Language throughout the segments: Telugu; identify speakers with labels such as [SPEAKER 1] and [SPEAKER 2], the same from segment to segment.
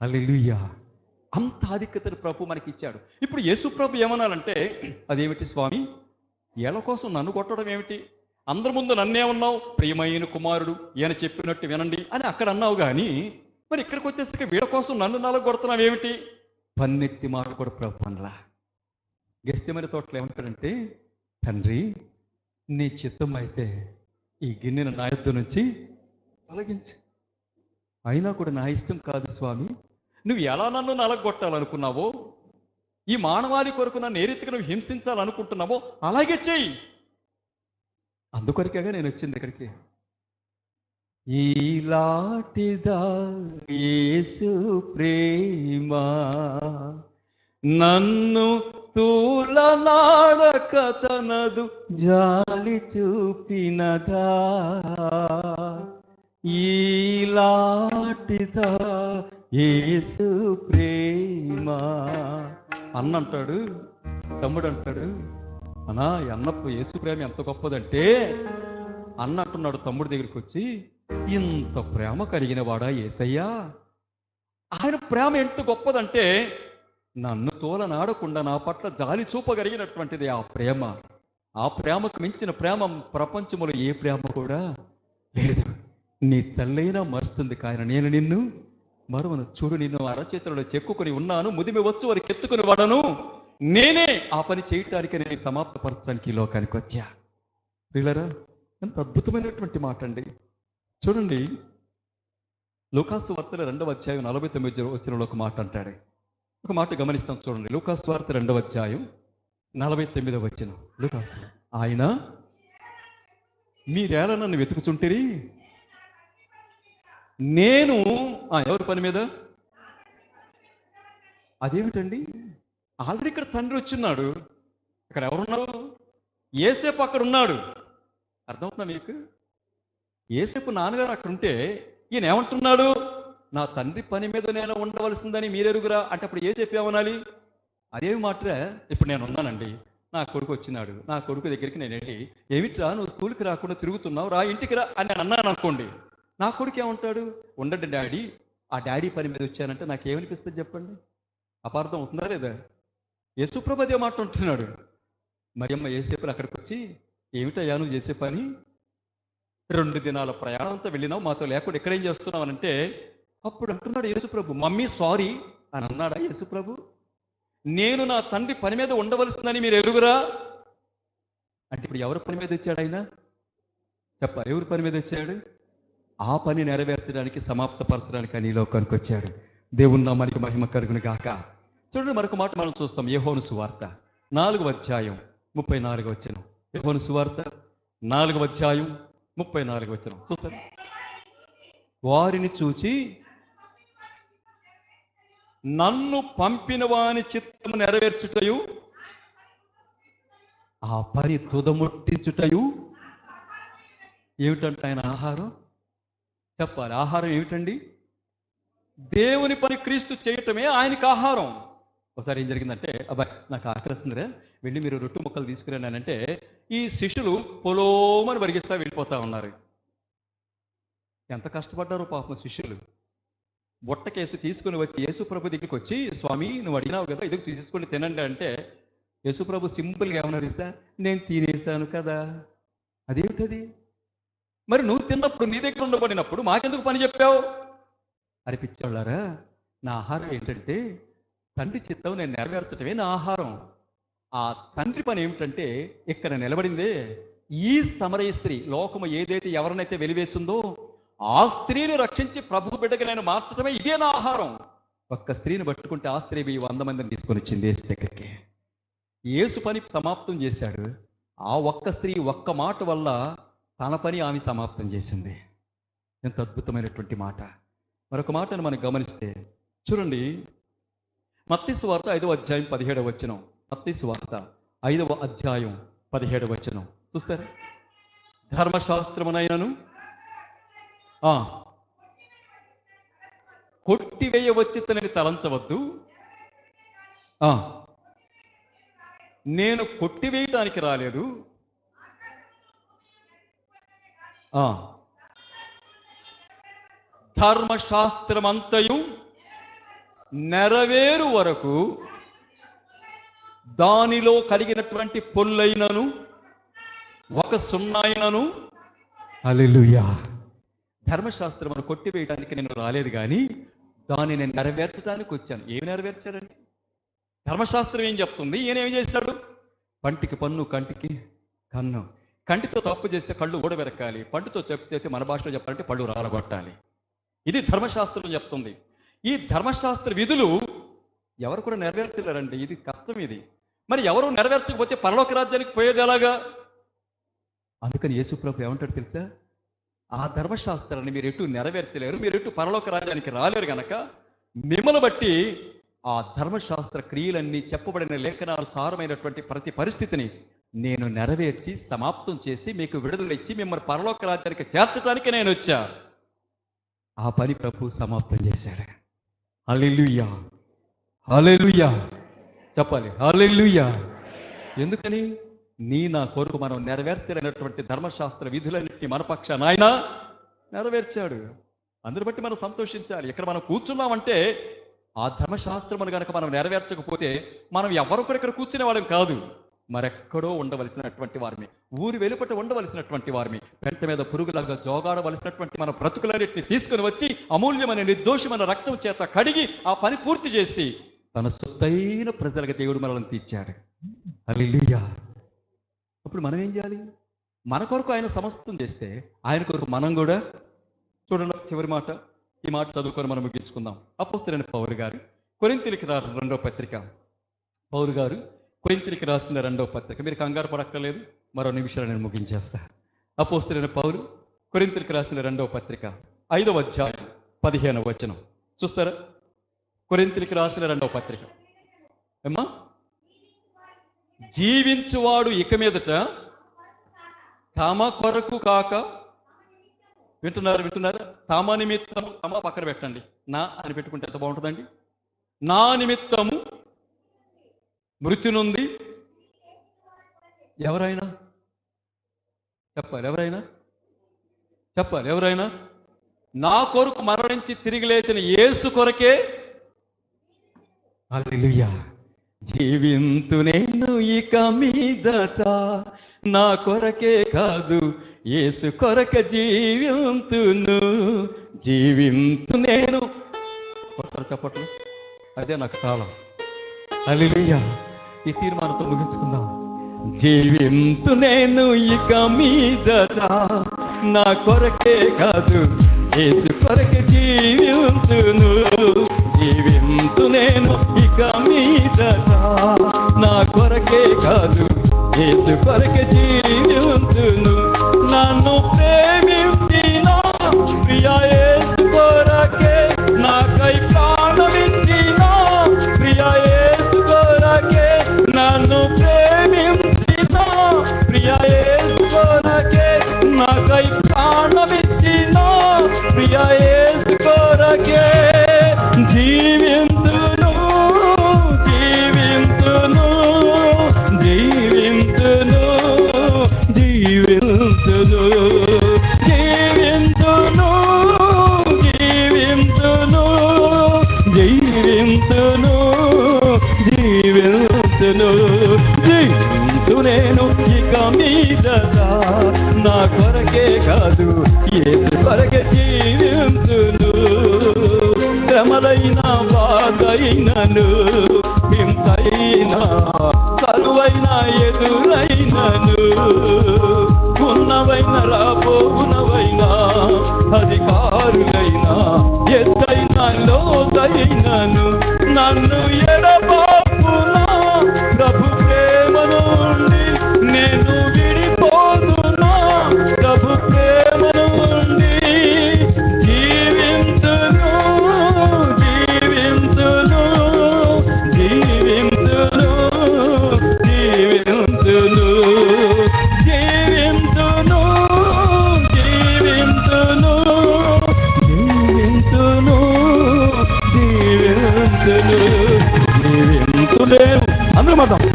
[SPEAKER 1] అల్లెలుయ్యా అంత ఆధిక్యతను ప్రభు మనకి ఇచ్చాడు ఇప్పుడు యేసు ప్రభు ఏమనాలంటే అదేమిటి స్వామి? ఏళ్ళ కోసం నన్ను కొట్టడం ఏమిటి? అందరి ముందు నన్నే ఉన్నావు ప్రియమైన కుమారుడు ఈయన చెప్పినట్టు వినండి అని అక్కడ అన్నావు కానీ మరి ఇక్కడికి వచ్చేసరికి వీళ్ళ కోసం నన్ను నాలుగు కొడుతున్నావు ఏమిటి? పన్నెత్తి మాట కూడా ప్రభు అనలా. గెస్తిమని తోటలో ఏమంటాడంటే తండ్రి నీ చిత్తం అయితే ఈ గిన్నెను నా యొద్ద నుంచి తొలగించి. అయినా కూడా నా ఇష్టం కాదు స్వామి. నువ్వు ఎలా నన్ను నలగొట్టాలనుకున్నావో ఈ మానవాళి కొరకు నన్ను ఏ రీతిగా నువ్వు హింసించాలనుకుంటున్నావో అలాగే చెయ్యి. అందుకొరకేగా నేను వచ్చింది ఇక్కడికి. ఈలాటిదా యేసు ప్రేమ నన్ను తూలనాడక తనదు జాలి చూపినదా. ఈలాటిదా యేసు ప్రేమ. అన్న అంటాడు తమ్ముడు అంటాడు అనా అన్నప్పు యేసు ప్రేమ ఎంత గొప్పదంటే అన్న అంటున్నాడు తమ్ముడి దగ్గరికి వచ్చి ఇంత ప్రేమ కలిగిన వాడా ఏసయ్యా? ఆయన ప్రేమ ఎంత గొప్పదంటే నన్ను తోలనాడకుండా నా పట్ల జాలి చూపగలిగినటువంటిది ఆ ప్రేమ. ఆ ప్రేమకు మించిన ప్రేమ ప్రపంచంలో ఏ ప్రేమ కూడా లేదు. నీ తల్లైనా మరుస్తుంది కాయన నేను నిన్ను మరువను చూడు నేను అరచేతులలో చెక్కుకొని ఉన్నాను ముదిమి వచ్చు వారికి ఎత్తుకుని వాడను. నేనే ఆ పని చేయటానికి నేను సమాప్తపరచడానికి ఈ లోకానికి వచ్చా. వీళ్ళరా ఎంత అద్భుతమైనటువంటి మాట అండి. చూడండి లూకాసు వార్తల రెండవ అధ్యాయం నలభై తొమ్మిది వచ్చిన ఒక మాట అంటాడు. ఒక మాట గమనిస్తాం చూడండి. లూకాసు వార్త రెండవ అధ్యాయం నలభై తొమ్మిదవ వచ్చిన లూకాసు ఆయన మీరేళ నన్ను వెతుకుచుంటిరి? నేను ఎవరి పని మీద? అదేమిటండి? ఆల్రెడీ ఇక్కడ తండ్రి వచ్చిన్నాడు. ఇక్కడ ఎవరున్నారు? ఏసేపు అక్కడ ఉన్నాడు. అర్థమవుతుందా మీకు? ఏసేపు నాన్నగారు అక్కడ ఉంటే ఈయన ఏమంటున్నాడు? నా తండ్రి పని మీద నేను ఉండవలసిందని మీరెరుగురా అంటే అప్పుడు ఏసేపు ఏమనాలి? అదేమి మాట్రా ఇప్పుడు నేను ఉన్నానండి. నా కొడుకు వచ్చినాడు. నా కొడుకు దగ్గరికి నేను వెళ్ళి ఏమిట్రా నువ్వు స్కూల్కి రాకుండా తిరుగుతున్నావు? రా ఇంటికి రా అని నేను అన్నాను అనుకోండి. నా కొడుకు ఏమంటాడు? ఉండండి డాడీ ఆ డాడీ పని మీద వచ్చానంటే నాకు ఏమనిపిస్తుంది చెప్పండి? అపార్థం అవుతుందా లేదా? యేసుప్రభు అదే మాట ఉంటున్నాడు మరియమ్మ ఏసేపులు అక్కడికి వచ్చి ఏమిటయ్యా నువ్వు చేసే పని? రెండు దినాల ప్రయాణంతో వెళ్ళినావు మాతో లేకుండా ఎక్కడేం చేస్తున్నావు అంటే అప్పుడు అంటున్నాడు యేసుప్రభు మమ్మీ సారీ అని అన్నాడా యేసుప్రభు. నేను నా తండ్రి పని మీద ఉండవలసిందని మీరు ఎరుగురా? అంటే ఇప్పుడు ఎవరి పని మీద వచ్చాడు ఆయన? చెప్ప ఎవరి పని మీద వచ్చాడు? ఆ పని నెరవేర్చడానికి సమాప్తపరచడానికి అని ఈ లోకానికి వచ్చాడు. దేవుని నామానికి మహిమ కలుగును గాక. చూడండి మరొక మాట మనం చూస్తాం. యహోను సువార్త. నాలుగు అధ్యాయం ముప్పై నాలుగు వచ్చిన యహోను సువార్త. నాలుగు అధ్యాయం ముప్పై నాలుగు వచ్చిన చూస్తారు? వారిని చూచి నన్ను పంపిన వాని చిత్తము నెరవేర్చుటయు ఆ పని తుదముట్టించుటయు ఏమిటంటే ఆయన ఆహారం? చెప్పాలి. ఆహారం ఏమిటండి? దేవుని పని క్రీస్తు చేయటమే ఆయనకి ఆహారం. ఒకసారి ఏం జరిగిందంటే అబ్బాయి నాకు ఆకలిస్తుందిరే. వెళ్ళి మీరు రొట్టు ముక్కలు తీసుకురానంటే ఈ శిష్యులు పొలోమని పరిగిస్తా వెళ్ళిపోతా ఉన్నారు. ఎంత కష్టపడ్డారు పాపం శిష్యులు. బుట్టకేసి తీసుకుని వచ్చి యేసుప్రభు దగ్గరికి వచ్చి స్వామి నువ్వు అడిగినావు కదా ఇది తీసుకొని తినండి అంటే యేసుప్రభు సింపుల్గా ఏమన్నారు సార్ నేను తినేశాను కదా. అదేమిటది? మరి నువ్వు తిన్నప్పుడు నీ దగ్గర ఉండబడినప్పుడు మాకెందుకు పని చెప్పావు? అనిపించేవాళ్ళారా నా ఆహారం ఏంటంటే తండ్రి చిత్తం నేను నెరవేర్చటమే నా ఆహారం. ఆ తండ్రి పని ఏమిటంటే ఇక్కడ నిలబడిందే ఈ సమరయ స్త్రీ. లోకము ఏదైతే ఎవరినైతే వెలివేసిందో ఆ స్త్రీని రక్షించి ప్రభు బిడ్డగా నేను మార్చడమే ఇదే నా ఆహారం. ఒక్క స్త్రీని పట్టుకుంటే ఆ స్త్రీ వంద మందిని తీసుకొని వచ్చింది యేసు దగ్గరికి. యేసు పని సమాప్తం చేశాడు. ఆ ఒక్క స్త్రీ ఒక్క మాట వల్ల తన పని ఆమె సమాప్తం చేసింది. ఎంత అద్భుతమైనటువంటి మాట. మరొక మాటను మనం గమనిస్తే చూడండి మత్తిసు వార్త ఐదవ అధ్యాయం పదిహేడవ వచ్చిన మత్తిసు వార్త ఐదవ అధ్యాయం పదిహేడవ వచ్చిన చూస్తారా? ధర్మశాస్త్రమునైనను ఆ, కొట్టివేయవచ్చితనని తలంచవద్దు. ఆ, నేను కొట్టివేయటానికి రాలేదు ఆ, ధర్మశాస్త్రమంతయు నెరవేరు వరకు దానిలో కలిగినటువంటి పొల్లైనను ఒక సున్నాయినను అలెలుయా ధర్మశాస్త్రమును కొట్టివేయడానికి నేను రాలేదు కానీ దానిని నెరవేర్చడానికి వచ్చాను. ఏమి నెరవేర్చారండి? ధర్మశాస్త్రం ఏం చెప్తుంది? ఈయన ఏం చేశాడు? పంటికి పన్ను కంటికి కన్ను. కంటితో తప్పు చేస్తే కళ్ళు ఊడబెరకాలి పండుతో చెప్తే మన భాషలో చెప్పాలంటే పళ్ళు రాలగొట్టాలి. ఇది ధర్మశాస్త్రం చెప్తుంది. ఈ ధర్మశాస్త్ర విధులు ఎవరు కూడా నెరవేర్చలేరండి. ఇది కష్టం ఇది. మరి ఎవరు నెరవేర్చకపోతే పరలోక రాజ్యానికి పోయేది ఎలాగా? అందుకని యేసుప్రభు ఏమంటాడు తెలుసా? ఆ ధర్మశాస్త్రాన్ని మీరు ఎటు నెరవేర్చలేరు మీరు ఎటు పరలోక రాజ్యానికి రాలేరు గనక మిమ్మల్ని బట్టి ఆ ధర్మశాస్త్ర క్రియలన్నీ చెప్పబడిన లేఖనాలు సారమైనటువంటి ప్రతి పరిస్థితిని నేను నెరవేర్చి సమాప్తం చేసి మీకు విడుదల ఇచ్చి మిమ్మల్ని పరలోక రాజ్యానికి చేర్చడానికి నేను వచ్చా. ఆ పని ప్రభు సమాప్తం చేశాడు. అలెలుయ్యా అలెలుయ్యా చెప్పాలి. అలెలుయ్యా ఎందుకని? నీ నా కొరకు మనం నెరవేర్చలేనటువంటి ధర్మశాస్త్ర విధులన్నింటినీ మన పక్షాన ఆయన నెరవేర్చాడు. అందరి బట్టి మనం సంతోషించాలి. ఇక్కడ మనం కూర్చున్నామంటే ఆ ధర్మశాస్త్రమును కనుక మనం నెరవేర్చకపోతే మనం ఎవరు ఇక్కడ కూర్చునే వాళ్ళం కాదు. మరెక్కడో ఉండవలసినటువంటి వారిని ఊరి వెలుపట ఉండవలసినటువంటి వారిని పెంట మీద పురుగులాగా జోగాడవలసినటువంటి మన బ్రతుకులన్నింటినీ తీసుకుని వచ్చి అమూల్యమైన నిర్దోషమైన రక్తం చేత కడిగి ఆ పని పూర్తి చేసి తన సొత్తైన ప్రజలకు దేవుడు మనల్ని తీర్చాడు. హల్లెలూయా. అప్పుడు మనం ఏం చేయాలి? మన కొరకు ఆయన సమస్తం చేస్తే ఆయన కొరకు మనం కూడా చూడండి చివరి మాట. ఈ మాట చదువుకొని మనం ముగించుకుందాం. అపోస్తులైన పౌరు గారు కొరింతలికి రా రెండో పత్రిక. పౌరు గారు కొరింతిలికి రాసిన రెండవ పత్రిక. మీరు కంగారు పడక్కర్లేదు మరో నిమిషాలు నేను ముగించేస్తా. అపోస్తులైన పౌరు కొరింతిలికి రాసిన రెండవ పత్రిక ఐదవ అధ్యాయం పదిహేనవ వచనం. చూస్తారా? కొరింతిలికి రాసిన రెండవ పత్రిక. ఏమ్మా? జీవించువాడు ఇక మీదట తమ కొరకు కాక వింటున్నారు వింటున్నారు? తమ నిమిత్తము తమ పక్కన పెట్టండి. నా అని పెట్టుకుంటే ఎంత బాగుంటుందండి? నా నిమిత్తము మృత్యు నుండి ఎవరైనా? చెప్పాలి ఎవరైనా? చెప్పాలి ఎవరైనా? నా కొరకు మరణించి తిరిగి లేచిన యేసు కొరకే హల్లెలూయా. జీవింతు నేను ఇక మీదట నా కొరకే కాదు యేసు కొరక జీవింతును. జీవింతు నేను. చెప్పట్లు అదే నాకు చాలా హల్లెలూయా. ఈ తీర్మానంతో ముగించుకుందాం. జీవింతు నేను ఇక మీదట నా కొరకే కాదు ఏసు కొరక జీవింతును. జీవింతు నేను ఇక మీదట నా కొరకే కాదు ఏసు కొరక జీవింతును. నన్ను ప్రేమించిన ప్రియాయే ప్రియా కొరకే జీవింతును జీవింతును జీవింతును జీవింతును జీవింతును జీవింతును జీవింతును జీవింతును. జీవింతు నేను ఇక మీదట నా కొరకే కాదు ఏసు కొరకే జీవింతును శ్రమలైన బాధైనను హింసైనా కరువైన ఎదురైనను. జీవింతులేను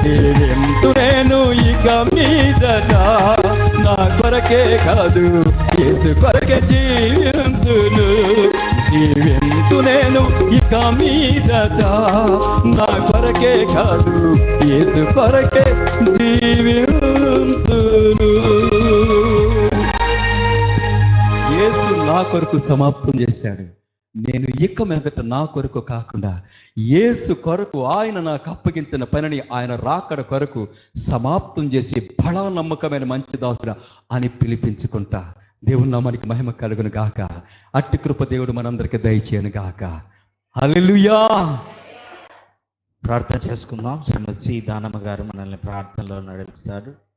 [SPEAKER 1] అందరూ నేను ఇక మీదట నా కొరకే కాదు. ఏసు కొరకే జీవింతును జీవింతు నేను ఇక మీదట నా కొరకే కాదు. ఏసు కొరకే జీవింతును ఏసు నా కొరకు సమాప్తం చేశాడు. నేను ఇక మీదట నా కొరకు కాకుండా యేసు కొరకు ఆయన నాకు అప్పగించిన పనిని ఆయన రాకడ కొరకు సమాప్తం చేసి బల నమ్మకమైన మంచి దాసురా అని పిలిపించుకుంటా. దేవుని నామానికి మహిమ కలుగును గాక. అట్టి కృప దేవుడు మనందరికి దయచేయను గాక. అలెలుయా
[SPEAKER 2] ప్రార్థన చేసుకుందాం. శ్రీమతి సి దానమ్మ గారు మనల్ని ప్రార్థనలో నడిపిస్తారు.